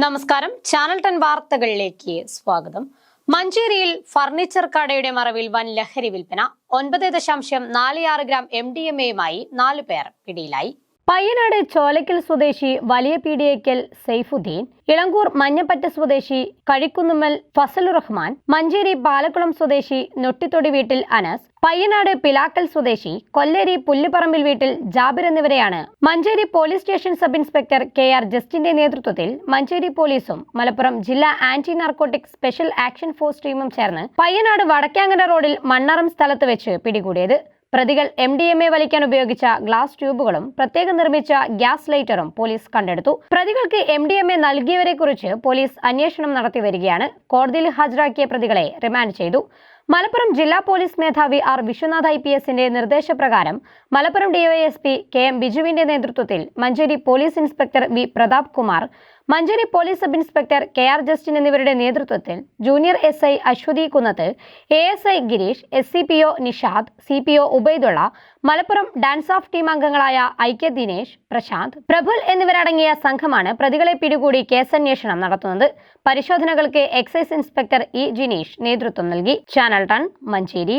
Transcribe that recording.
നമസ്കാരം. Channel ten വാർത്തകളിലേക്ക് സ്വാഗതം. മഞ്ചേരിയിൽ ഫർണിച്ചർ കടയുടെ മറവിൽ വൻ ലഹരി വിൽപ്പന. ഒൻപത് ദശാംശം നാല് ആറ് ഗ്രാം എം ഡി എം എയുമായി നാലു പേർ പിടിയിലായി. പയ്യനാട് ചോലക്കൽ സ്വദേശി വലിയ പീഡിയക്കൽ സെയ്ഫുദ്ദീൻ ഇളങ്കൂർ മഞ്ഞപ്പറ്റ സ്വദേശി കഴിക്കുന്നുമ്മൽ ഫസലുറഹ്മാൻ മഞ്ചേരി പാലക്കുളം സ്വദേശി നൊട്ടിത്തൊടി വീട്ടിൽ അനസ് പയ്യനാട് പിലാക്കൽ സ്വദേശി കൊല്ലേരി പുല്ലുപറമ്പിൽ വീട്ടിൽ ജാബിർ എന്നിവരെയാണ്. Manjeri police station sub inspector K R ജസ്റ്റിന്റെ നേതൃത്വത്തിൽ മഞ്ചേരി പോലീസും മലപ്പുറം ജില്ലാ anti narcotic special action force ടീമും ചേർന്ന് പയ്യനാട് വടക്കാങ്ങര റോഡിൽ മണ്ണറം സ്ഥലത്ത് വെച്ച് പിടികൂടിയത്. പ്രതികൾ എം ഡി എം എ വലിക്കാൻ ഉപയോഗിച്ച ഗ്ലാസ് ട്യൂബുകളും പ്രത്യേകം നിർമ്മിച്ച ഗ്യാസ് ലൈറ്ററും പോലീസ് കണ്ടെടുത്തു. പ്രതികൾക്ക് എം ഡി എം എ നൽകിയവരെ കുറിച്ച് പോലീസ് അന്വേഷണം നടത്തി വരികയാണ്. കോടതിയിൽ ഹാജരാക്കിയ പ്രതികളെ റിമാൻഡ് ചെയ്തു. മലപ്പുറം ജില്ലാ പോലീസ് മേധാവി ആർ വിശ്വനാഥ് ഐ പി എസിന്റെ നിർദ്ദേശപ്രകാരം മലപ്പുറം ഡിവൈഎസ്പി കെ എം ബിജുവിന്റെ നേതൃത്വത്തിൽ Manjeri police inspector V Pratap Kumar Manjeri police sub inspector K R Justin എന്നിവരുടെ നേതൃത്വത്തിൽ junior S I Aswathy Kunnath A S I Gireesh S C P O Nishad C P O Ubaidulla Malappuram dance of team അംഗങ്ങളായ ഐക്യ ദിനേശ് പ്രശാന്ത് പ്രഫുൽ എന്നിവരടങ്ങിയ സംഘമാണ് പ്രതികളെ പിടികൂടി കേസന്വേഷണം നടത്തുന്നത്. പരിശോധനകൾക്ക് എക്സൈസ് ഇൻസ്പെക്ടർ ഇ ജിനീഷ് നേതൃത്വം നൽകി. ചാനൽ ടൺ മഞ്ചേരി.